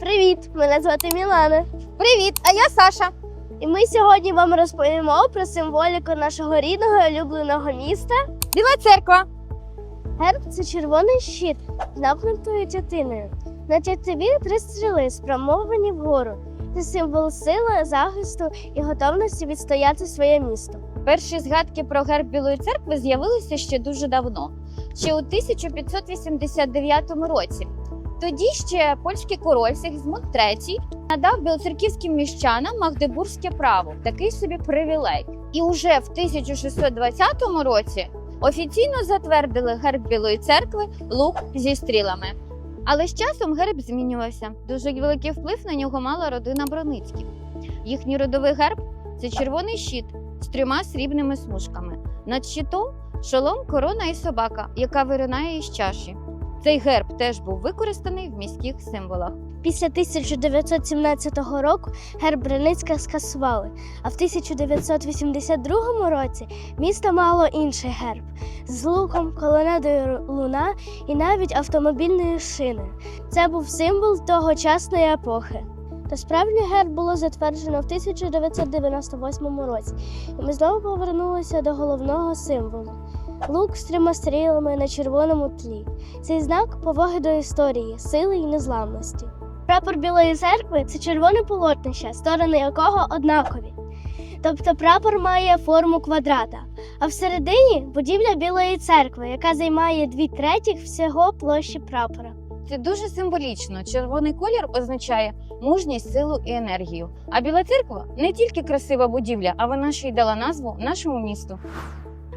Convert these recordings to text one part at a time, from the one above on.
Привіт! Мене звати Мілана. Привіт, а я Саша. І ми сьогодні вам розповімо про символіку нашого рідного і улюбленого міста. Біла церква. Герб це червоний щит з напнутою тятиною. На тятиві три стріли, спрямовані вгору. Це символ сили, захисту і готовності відстояти своє місто. Перші згадки про герб Білої церкви з'явилися ще дуже давно, ще у 1589 році. Тоді ще польський король Сигізмунд III надав білоцерківським міщанам магдебурзьке право, такий собі привілей. І уже в 1620 році офіційно затвердили герб Білої церкви лук зі стрілами. Але з часом герб змінювався. Дуже великий вплив на нього мала родина Броницьких. Їхній родовий герб це червоний щит з трьома срібними смужками. Над щитом шолом, корона і собака, яка виринає із чаші. Цей герб теж був використаний в міських символах. Після 1917 року герб Бреницька скасували, а в 1982 році місто мало інший герб з луком, колонадою луна і навіть автомобільною шиною. Це був символ тогочасної епохи. Та справжній герб було затверджено в 1998 році, і ми знову повернулися до головного символу лук з трьома стрілами на червоному тлі. Цей знак поваги до історії, сили і незламності. Прапор Білої церкви це червоне полотнище, сторони якого однакові. Тобто прапор має форму квадрата, а всередині будівля Білої церкви, яка займає дві третіх всього площі прапора. Це дуже символічно. Червоний колір означає мужність, силу і енергію. А Біла церква не тільки красива будівля, а вона ще й дала назву нашому місту.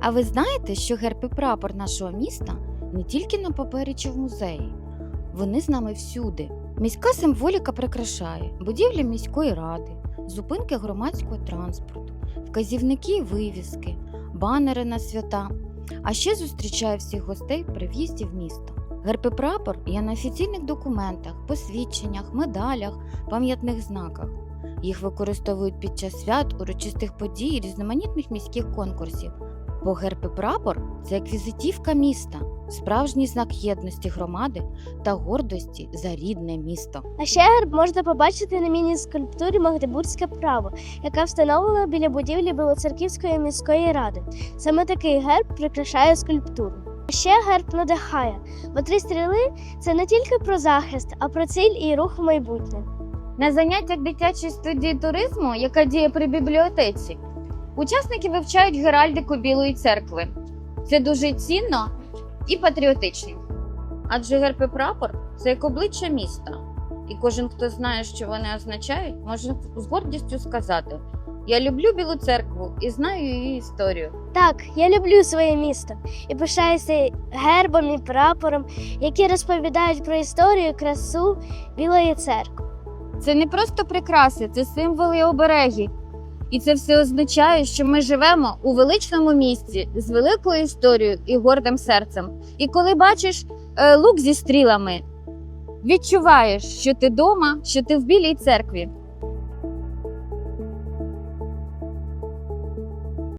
А ви знаєте, що герб і прапор нашого міста не тільки на папері чи в музеї, вони з нами всюди. Міська символіка прикрашає будівлі міської ради, зупинки громадського транспорту, вказівники і вивіски, банери на свята, а ще зустрічає всіх гостей при в'їзді в місто. Герб і прапор є на офіційних документах, посвідченнях, медалях, пам'ятних знаках. Їх використовують під час свят, урочистих подій, різноманітних міських конкурсів. Бо герб і прапор це як візитівка міста, справжній знак єдності громади та гордості за рідне місто. А ще герб можна побачити на міні-скульптурі Магдебурзьке право, яка встановлена біля будівлі Білоцерківської міської ради. Саме такий герб прикрашає скульптуру. А Ще герб надихає, бо три стріли це не тільки про захист, а про ціль і рух в майбутнє. На заняттях дитячої студії туризму, яка діє при бібліотеці, учасники вивчають геральдику Білої церкви. Це дуже цінно і патріотично. Адже герб і прапор це як обличчя міста. І кожен, хто знає, що вони означають, може з гордістю сказати: Я люблю Білу церкву і знаю її історію. Так, я люблю своє місто і пишаюся гербом і прапором, які розповідають про історію, красу Білої церкви. Це не просто прикраси, це символи і обереги. І це все означає, що ми живемо у величному місті з великою історією і гордим серцем. І коли бачиш е, лук зі стрілами, відчуваєш, що ти вдома, що ти в білій церкві.